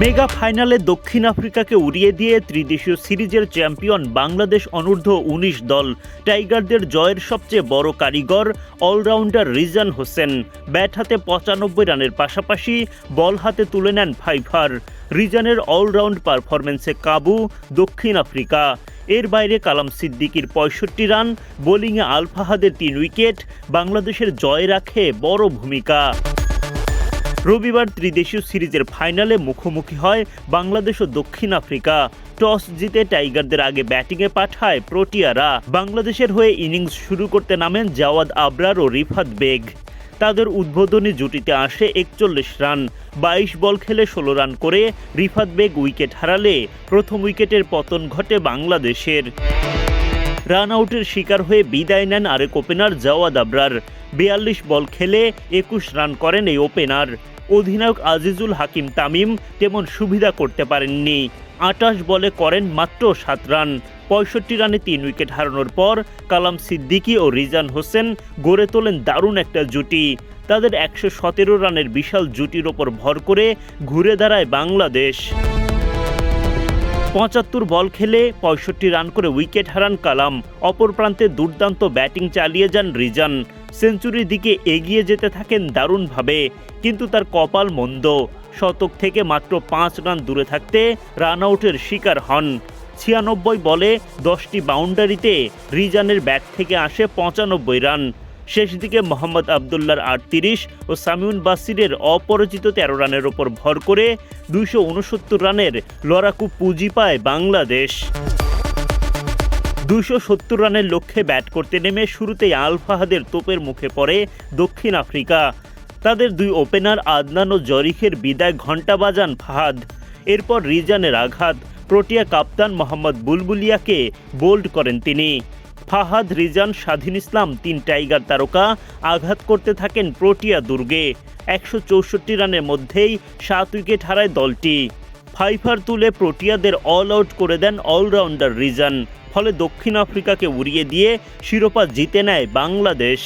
Mega ফাইনালে দক্ষিণ আফ্রিকাকে উড়িয়ে দিয়ে ত্রিদেশীয় সিরিজের চ্যাম্পিয়ন বাংলাদেশ অনূর্ধ্ব উনিশ দল। টাইগারদের জয়ের সবচেয়ে বড় কারিগর অলরাউন্ডার রিজান হোসেন। ব্যাট হাতে পঁচানব্বই রানের পাশাপাশি বল হাতে তুলে নেন ফাইভার রিজানের অলরাউন্ড পারফরমেন্সে কাবু, দক্ষিণ আফ্রিকা। এর বাইরে কালাম সিদ্দিকির পঁয়ষট্টি রান, বোলিংয়ে আলফাহাদের তিন উইকেট, বাংলাদেশের জয় রাখে বড় ভূমিকা। রবিবার ত্রিদেশীয় সিরিজের ফাইনালে মুখোমুখি হয় বাংলাদেশ ও দক্ষিণ আফ্রিকা। টস জিতে টাইগারদের আগে ব্যাটিংয়ে পাঠায় প্রোটিয়ারা। বাংলাদেশের হয়ে ইনিংস শুরু করতে নামেন জাওয়াদ আবরার ও রিফাত বেগ। তাদের উদ্বোধনী জুটিতে আসে একচল্লিশ রান। বাইশ বল খেলে ষোলো রান করে রিফাত বেগ উইকেট হারালে প্রথম উইকেটের পতন ঘটে বাংলাদেশের। রান আউটের শিকার হয়ে বিদায় নেন আরেক ওপেনার জাওয়াদ আবরার। বিয়াল্লিশ বল খেলে একুশ রান করেন এই ওপেনার। অধিনায়ক আজিজুল হাকিম তামিম তেমন সুবিধা করতে পারেননি। আটাশ বলে করেন মাত্র সাত রান। পঁয়ষট্টি রানে তিন উইকেট হারানোর পর কালাম সিদ্দিকী ও রিজান হোসেন গড়ে তোলেন দারুণ একটা জুটি। তাদের একশো সতেরো রানের বিশাল জুটির ওপর ভর করে ঘুরে দাঁড়ায় বাংলাদেশ। পঁচাত্তর বল খেলে পঁয়ষট্টি রান করে উইকেট হারান কালাম। অপর প্রান্তে দুর্দান্ত ব্যাটিং চালিয়ে যান রিজান। সেঞ্চুরির দিকে এগিয়ে যেতে থাকেন দারুণভাবে, কিন্তু তার কপাল মন্দ। শতক থেকে মাত্র পাঁচ রান দূরে থাকতে রান আউটের শিকার হন। ছিয়ানব্বই বলে দশটি বাউন্ডারিতে রিজানের ব্যাট থেকে আসে পঁচানব্বই রান। শেষ দিকে মোহাম্মদ আবদুল্লার আটত্রিশ ও সামিউন বাসিরের অপরাজিত তেরো রানের ওপর ভর করে দুইশো উনসত্তর রানের লড়াকু পুঁজি পায় বাংলাদেশ। দুশো সত্তর রানের লক্ষ্যে ব্যাট করতে নেমে শুরুতেই আল ফাহাদের তোপের মুখে পড়ে দক্ষিণ আফ্রিকা। তাদের দুই ওপেনার আদনান ও জরিখের বিদায় ঘণ্টা বাজান ফাহাদ। এরপর রিজানের আঘাত, প্রোটিয়া কাপ্তান মোহাম্মদ বুলবুলিয়াকে বোল্ড করেন তিনি। ফাহাদ রিজান, স্বাধীন ইসলাম, তিন টাইগার তারকা, আঘাত করতে থাকেন প্রোটিয়া দুর্গে। একশো চৌষট্টি রানের মধ্যেই সাত উইকেট হারায় দলটি। ফাইফার তুলে প্রোটিয়াদের অল আউট করে দেন অলরাউন্ডার রিজান, ফলে দক্ষিণ আফ্রিকাকে উড়িয়ে দিয়ে শিরোপা জিতে নেয় বাংলাদেশ।